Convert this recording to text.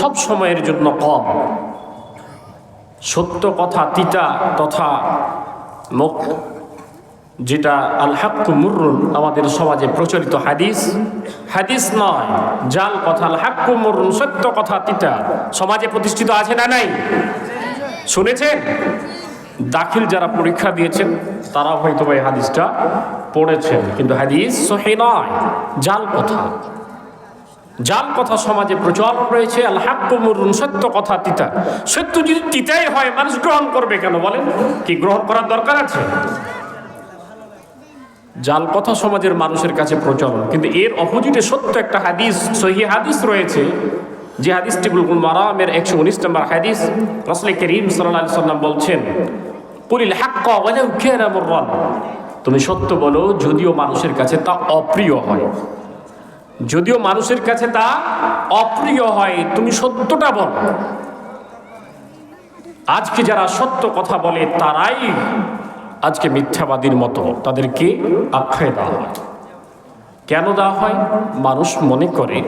সব সময়ের জন্য কম। সত্য কথা, তিতা তথা মুখ, যেটা আল হাক্কু মুররুন, আমাদের সমাজে প্রচলিত হাদিস। হাদিস নয়, জাল কথা, আল হাক্কু মুররুন, সত্য কথা, তিতা। সমাজে প্রতিষ্ঠিত আছে না নাই? শুনেছেন? দাখিল যারা পরীক্ষা দিয়েছেন তারা হয়তো এই হাদিসটা পড়েছেন। কিন্তু হাদিস সহি নয়, জাল কথা। জাল কথা সমাজে প্রচলন রয়েছে, আল মুররুন, সত্য কথা তিতা। সত্য যদি তিতাই হয়, মানুষ গ্রহণ করবে কেন বলেন? কি গ্রহণ করার দরকার আছে? জাল কথা সমাজের মানুষের কাছে প্রচলন, কিন্তু এর অপোজিটে সত্য একটা হাদিস, সহি হাদিস রয়েছে, যে হাদিসটি বুলকুল মারামের একশো উনিশ নম্বর হাদিস রসলে করিম সাল্লাহ সাল্লাম বলছেন, কুলিল হাক্কা তুমি সত্য বলো, যদিও মানুষের কাছে তা অপ্রিয় হয়। যদিও মানুষের কাছে তা অপ্রিয় হয়, তুমি সত্যটা বল। আজকে যারা সত্য কথা বলে, তারাই আজকে মিথ্যাবাদীর মতো, তাদেরকে আখ্যায় দেওয়া হয়। কেন দেওয়া হয়? মানুষ মনে করে